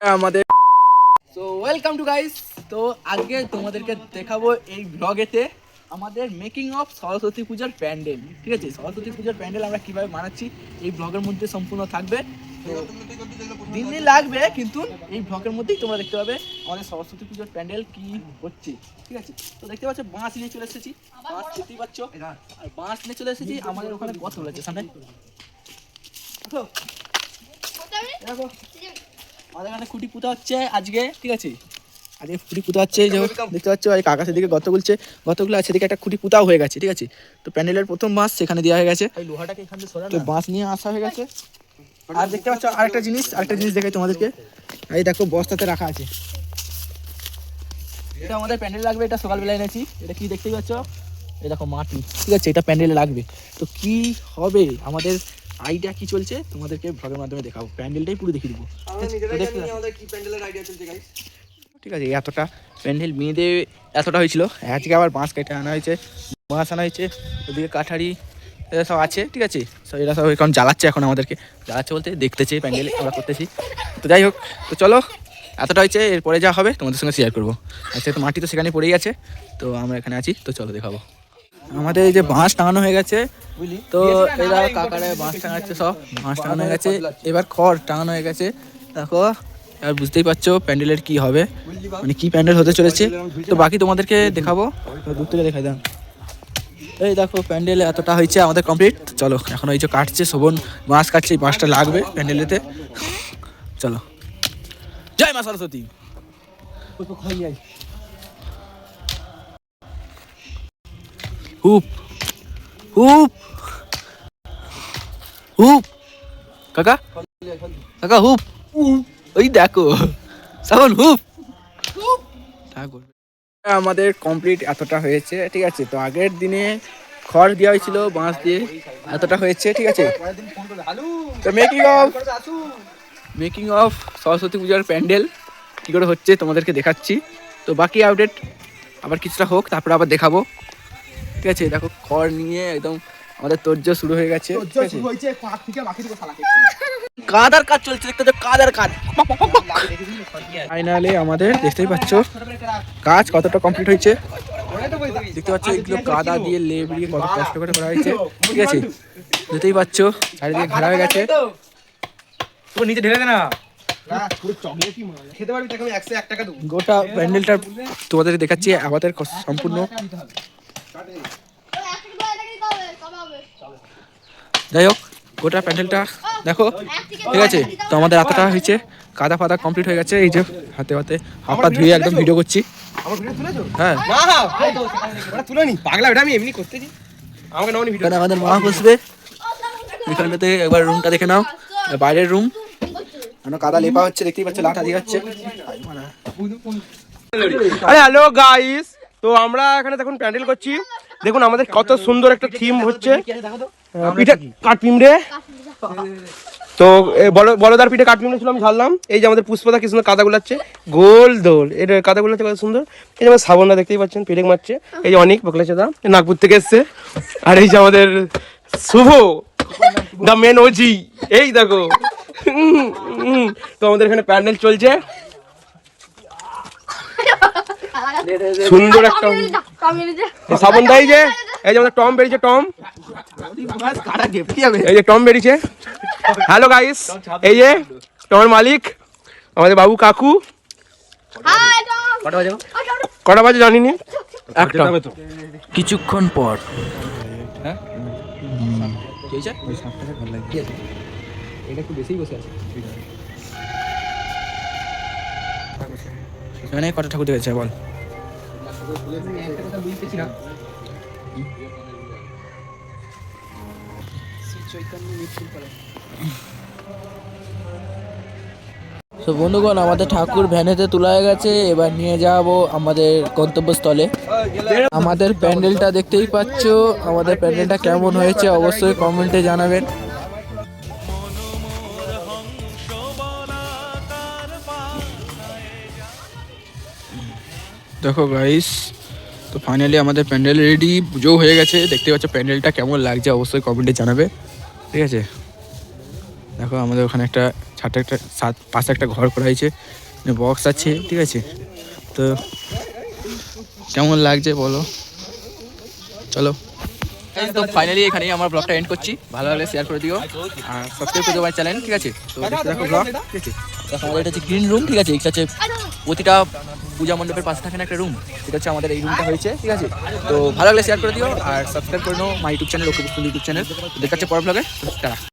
আমাদের so welcome to guys তো আজকে তোমাদেরকে দেখাবো এই ব্লগেতে আমাদের মেকিং অফ সরস্বতী পূজার প্যান্ডেল ঠিক আছে? সরস্বতী পূজার প্যান্ডেল আমরা কীভাবে বানাচ্ছি এই ব্লগের মধ্যে সম্পূর্ণ থাকবে। তো দিন দিন লাগবে কিন্তু এই ব্লগের মধ্যেই তোমরা দেখতে পাবে আমাদের সরস্বতী পুজোর প্যান্ডেল কি হচ্ছে ঠিক আছে? তো দেখতে পাচ্ছ বাঁশ নিয়ে চলে এসেছি। বাঁশ দেখতেই পাচ্ছ? আর বাঁশ নিয়ে চলে এসেছি আমাদের ওখানে কত রয়েছে সামনে? দেখো। আমাদের এখানে খুঁটি পুঁতা হচ্ছে আজকে ঠিক আছে? আজকে খুঁটি পুঁতা হচ্ছে যে দেখতে পাচ্ছ এই আকাশের দিকে গত বলছে গতগুলো আছে এদিকে একটা খুঁটি পুঁতাও হয়ে গেছে ঠিক আছে? তো প্যান্ডেলের প্রথম বাঁশ সেখানে দেওয়া হয়ে গেছে। তো বাঁশ নিয়ে আসা হয়ে গেছে। আর দেখতে পাচ্ছ আরেকটা জিনিস আরেকটা জিনিস দেখাই তোমাদেরকে। এই দেখো বস্তাতে রাখা আছে। এটা আমাদের প্যান্ডেল লাগবে এটা সকালবেলা এনেছি। এটা কি দেখতেই পাচ্ছ? এই দেখো মাটি ঠিক আছে? এটা প্যান্ডেলে লাগবে। তো কি হবে? আমাদের আইডিয়া কি চলছে তোমাদেরকে ভ্লগের মাধ্যমে দেখাবো। প্যান্ডেলটাই পুরো দেখিয়ে দেবো। ঠিক আছে এতটা প্যান্ডেল মেয়েদে এতটা হয়েছিল। আজকে আবার বাঁশ কেটে আনা হয়েছে বাঁশ আনা হয়েছে ওদিকে কাঠারি এরা সব আছে ঠিক আছে? সব এরা সব এখন জ্বালাচ্ছে এখন আমাদেরকে। জ্বালাচ্ছে বলতে দেখতেছে প্যান্ডেল আমরা করতেছি। তো যাই হোক তো চলো এতটা হয়েছে এরপরে যা হবে তোমাদের সঙ্গে শেয়ার করব। আচ্ছা তো মাটি তো সেখানে পড়েই আছে তো আমরা এখানে আছি তো চলো দেখাবো। আমাদের এই যে বাঁশ টাঙানো হয়ে গেছে তো এরা কাকারে বাঁশ টাঙাচ্ছে সব বাঁশ টাঙানো হয়ে গেছে। এবার খড় টাঙানো হয়ে গেছে। দেখো আর বুঝতেই পারছ প্যান্ডেলের কি হবে। মানে কি প্যান্ডেল হতে চলেছে। তো বাকি তোমাদেরকে দেখাবো। দূর থেকে দেখাই দাও। এই দেখো প্যান্ডেল এতটা হয়েছে আমাদের কমপ্লিট চলো এখন ওই যে কাটছে শোভন বাঁশ কাটছে এই বাঁশটা লাগবে প্যান্ডেলেতে। চলো। জয় মা সরস্বতী। হুপ হুপ হুপ। কাকা? কাকা, হুপ। ওই দেখো শ্রাবণ হুপ। ঠাকুর। আমাদের কমপ্লিট এতটা হয়েছে, ঠিক আছে? তো আগের দিনে খড় দেওয়া হয়েছিল, বাঁশ দিয়ে এতটা হয়েছে, ঠিক আছে? Making of making of Saraswati পূজার প্যান্ডেল, কী করে হচ্ছে তোমাদেরকে দেখাচ্ছি। তো বাকি আপডেট আবার কিছুটা হোক, তারপরে আবার দেখাবো। ঠিক আছে দেখো খড় নিয়ে একদম আমাদের তোর্য শুরু হয়ে গেছে কাদার কাজ চলছে দেখতে পাচ্ছ কাদার কাজ। ফাইনালি আমাদের দেখতেই পাচ্ছ কাজ কতটা কমপ্লিট হয়েছে। দেখতে পাচ্ছ এগুলো কাদা দিয়ে লেবড়িয়ে কত কষ্ট করে করা হয়েছে ঠিক আছে? দেখতেই পাচ্ছ চারিদিকে ঘেরা হয়ে গেছে। তো নিচে ঢেলে দে না। গোটা প্যান্ডেলটা তোমাদের দেখাচ্ছি আমাদের সম্পূর্ণ। যাই হোক গোটা প্যান্ডেলটা দেখো, ঠিক আছে? তো আমাদের এতটা হয়েছে, কাদা ফাদা কমপ্লিট হয়ে গেছে, এই যে হাতে হাতে হাত পা ধুয়ে একদম ভিডিও করছি। হ্যাঁ। পাগলা ওটা আমি এমনি রুমটা দেখে নাও। বাইরের রুম কাদা লেপা হচ্ছে, দেখতেই পাচ্ছ, লাঠা দিয়ে যাচ্ছে। আরে হ্যালো গাইস তো আমরা এখানে দেখুন প্যান্ডেল করছি। দেখুন আমাদের কত সুন্দর একটা থিম হচ্ছে। পিঠে কাঠ পিমড়ে তো বলদার পিঠে কাঠ পিমড়ে ছিল আমি ঝাড়লাম। এই যে আমাদের পুষ্পদা কি সুন্দর কাদা গুলাচ্ছে। গোল দোল। এটা কাদা গুলাচ্ছে কত সুন্দর। এই যে আমাদের শ্রাবণদা দেখতেই পাচ্ছেন পেরেক মারছে। এই যে অনেক বকলেছে দা নাগপুর থেকে এসছে। আর এই যে আমাদের শুভ দ্য মেন ওজি এই দেখো। তো আমাদের এখানে প্যান্ডেল চলছে। সুন্দর একটা শ্রাবণ দাই যে এই যে আমাদের টম বেরিয়েছে টম। এই যে টম বেরিয়েছে। হ্যালো গাইস এই যে টমের মালিক আমাদের বাবু কাকু। কটা বাজে জানিনি? একটা। কিছুক্ষণ পর। এখানে কটা ঠাকুর দেখেছে বল। তো বন্ধুগণ, আমাদের ঠাকুর ভ্যানেতে তোলা হয়ে গেছে। এবার নিয়ে যাব আমাদের গন্তব্যস্থলে। আমাদের প্যান্ডেলটা দেখতেই পাচ্ছ। আমাদের প্যান্ডেলটা কেমন হয়েছে অবশ্যই কমেন্টে জানাবেন। দেখো গাইস তো ফাইনালি আমাদের প্যান্ডেল রেডি পুজো হয়ে গেছে, দেখতে পাচ্ছ প্যান্ডেলটা কেমন লাগছে অবশ্যই কমেন্টে জানাবে, ঠিক আছে? দেখো আমাদের ওখানে একটা ছাদটা একটা সাত পাশে একটা ঘর করা হয়েছে বক্স আছে, ঠিক আছে? তো কেমন লাগছে বলো? চলো। তো ফাইনালি এখানেই আমার ব্লগটা এন্ড করছি, ভালো লাগলে শেয়ার করে দিও, আর সাবস্ক্রাইব করে দিও আমার চ্যানেল ঠিক আছে? তো দেখো ব্লগ ঠিক আছে? এটা হচ্ছে গ্রিন রুম ঠিক আছে? প্রতিটা পূজা মণ্ডপের পাশে থাকে না একটা রুম সেটা হচ্ছে আমাদের এই রুমটা হয়েছে, ঠিক আছে? তো ভালো লাগলে শেয়ার করে দিও, আর সাবস্ক্রাইব করে নাও my YouTube channel okay YouTube channel দেখা হচ্ছে পরের ব্লগে তারা